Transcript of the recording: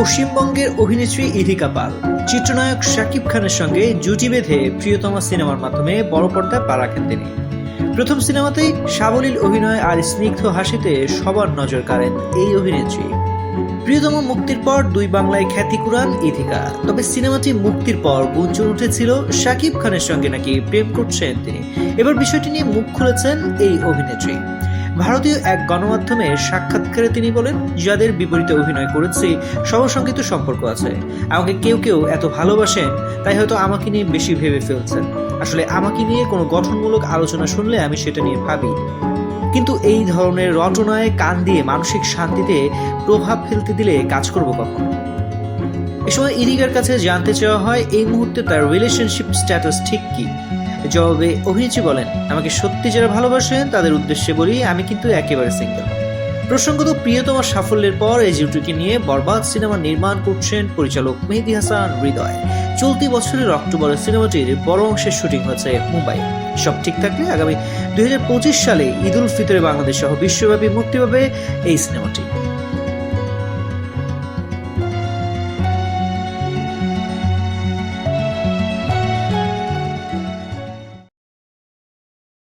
পশ্চিমবঙ্গের অভিনেত্রী ইধিকা পাল। চিত্রনায়ক শাকিব খানের সঙ্গে জুটি বেঁধে প্রিয়তমা সিনেমার মাধ্যমে বড় পর্দায় পা রাখেন তিনি। প্রথম সিনেমাতেই সাবলীল অভিনয় আর স্নিগ্ধ হাসিতে সবার নজর কাড়েন এই অভিনেত্রী। প্রিয়তম মুক্তির পর দুই বাংলায় খ্যাতি কুড়ান ইথিকা তবে সিনেমাটি মুক্তির পর গুঞ্জন উঠেছিল শাকিব খানের সঙ্গে নাকি প্রেম করছেন তিনি। এবার বিষয়টি নিয়ে মুখ খুলেছেন এই অভিনেত্রী। ভারতীয় এক গণমাধ্যমে সাক্ষাৎকারে তিনি বলেন, যাদের বিপরীতে অভিনয় করেছি সবার সম্পর্ক আছে। আমাকে কেউ কেউ এত ভালোবাসেন, তাই হয়তো আমাকে নিয়ে বেশি ভেবে ফেলছেন। আসলে আমাকে নিয়ে কোনো গঠনমূলক আলোচনা শুনলে আমি সেটা নিয়ে ভাবি। কিন্তু এই ধরনের রটনায় কান দিয়ে মানসিক শান্তিতে প্রভাব ফেলতে দিলে কাজ করব কখন? এ সময় ইরিগার কাছে জানতে চাওয়া হয়, এই মুহূর্তে তার রিলেশনশিপ স্ট্যাটাস ঠিক কি? জবাবে অভিনেত্রী বলেন, আমাকে সত্যি যারা ভালোবাসেন, তাদের উদ্দেশ্যে বলি, আমি কিন্তু একেবারে সিঙ্গেল প্রসঙ্গত প্রিয়তমার সাফল্যের পর এই জুটিকে নিয়ে বরবাদ সিনেমা নির্মাণ করছেন পরিচালক মেহেদি হাসান হৃদয়। চলতি বছরের অক্টোবরে সিনেমাটির বড় অংশের শুটিং হচ্ছে মুম্বাই। সব ঠিক থাকলে আগামী দুই হাজার পঁচিশ সালে ঈদ উল ফিতরে বাংলাদেশ সহ বিশ্বব্যাপী মুক্তি পাবে এই সিনেমাটি।